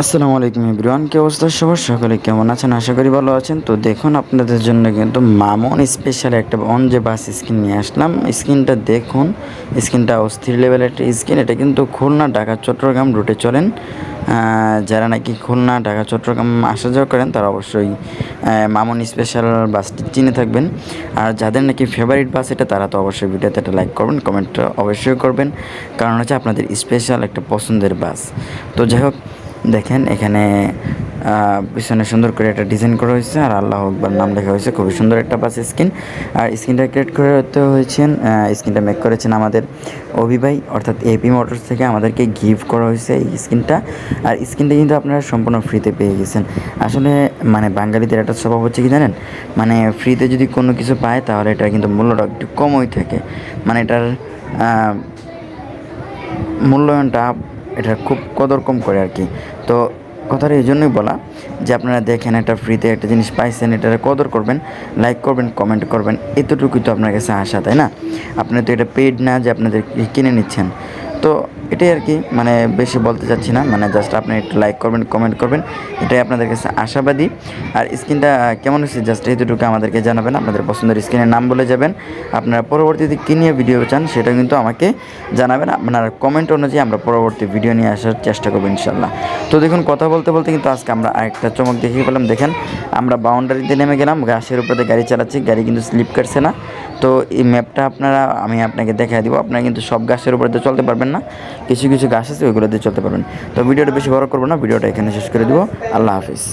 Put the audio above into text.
আসসালামু আলাইকুম ইব্রান কি অবস্থা সবার? সকলে কেমন আছেন? আশা করি ভালো আছেন। তো দেখুন, আপনাদের জন্য কিন্তু মামন স্পেশাল একটা অন যে বাস স্ক্রিন নিয়ে আসলাম। স্ক্রিনটা দেখুন স্ক্রিনটা অস্থির লেভেলের একটা স্ক্রিন এটা কিন্তু খুলনা, ঢাকা, চট্টগ্রাম রুটে চলেন। যারা নাকি খুলনা, ঢাকা, চট্টগ্রাম আসা যাওয়া করেন, তারা অবশ্যই মামন স্পেশাল বাসটি চিনে থাকবেন। আর যাদের নাকি ফেভারিট বাস এটা, তারা তো অবশ্যই ভিডিওতে একটা লাইক করবেন কমেন্ট অবশ্যই করবেন। কারণ হচ্ছে আপনাদের স্পেশাল একটা পছন্দের বাস তো যাই হোক দেখেন, এখানে পিছনে সুন্দর করে একটা ডিজাইন করা হয়েছে আর আল্লাহ আকবার নাম লেখা হয়েছে। খুবই সুন্দর একটা বাস স্ক্রিন আর স্ক্রিনটা ক্রিয়েট করতে হয়েছেন স্ক্রিনটা মেক করেছেন আমাদের অভিভাই অর্থাৎ এপি মোটরস থেকে আমাদেরকে গিফট করা হয়েছে এই স্ক্রিনটা আর স্ক্রিনটা কিন্তু আপনারা সম্পূর্ণ ফ্রিতে পেয়ে গেছেন। আসলে মানে বাঙালিদের একটা স্বভাব হচ্ছে কি জানেন? মানে ফ্রিতে যদি কোনো কিছু পায়, তাহলে এটা কিন্তু মূল্যটা একটু কমই থাকে। মানে এটার মূল্যায়নটা এটা খুব কদর কম করে আর কি। তো কথাটা এই জন্যই বলা যে আপনারা দেখেন একটা ফ্রিতে একটা জিনিস পাইছেন এটা কদর করবেন লাইক করবেন কমেন্ট করবেন, এতটুকুই তো আপনার কাছে আসা তাই না? আপনি তো এটা পেড না যে আপনাদের কিনে নিচ্ছেন। তো এটাই আর কি মানে বেশি বলতে চাচ্ছি না মানে জাস্ট আপনি একটু লাইক করবেন কমেন্ট করবেন, এটাই আপনাদের কাছে আশাবাদী। আর স্ক্রিনটা কেমন হচ্ছে জাস্ট এইটুকু আমাদেরকে জানাবেন, আপনাদের পছন্দের স্ক্রিনের নাম বলে যাবেন। আপনারা পরবর্তীতে কী নিয়ে ভিডিও চান সেটা কিন্তু আমাকে জানাবেন, আপনার কমেন্ট অনুযায়ী আমরা পরবর্তী ভিডিও নিয়ে আসার চেষ্টা করব ইনশাল্লাহ। তো দেখুন, কথা বলতে বলতে কিন্তু আজকে আমরা আরেকটা চমক দেখিয়ে পেলাম, দেখেন, আমরা বাউন্ডারিতে নেমে গেলাম, গাছের উপরে গাড়ি চালাচ্ছি, গাড়ি কিন্তু স্লিপ কাটছে না। তো এই ম্যাপটা আপনারা, আমি আপনাকে দেখাই দিব, আপনারা কিন্তু সব গাছের উপরে দিয়ে চলতে পারবেন না, কিছু কিছু গাছ আছে, ওইগুলো দিয়ে চলতে পারবেন। তো ভিডিওটা বেশি বড় করব না, ভিডিওটা এখানে শেষ করে দিব। আল্লাহ হাফিজ।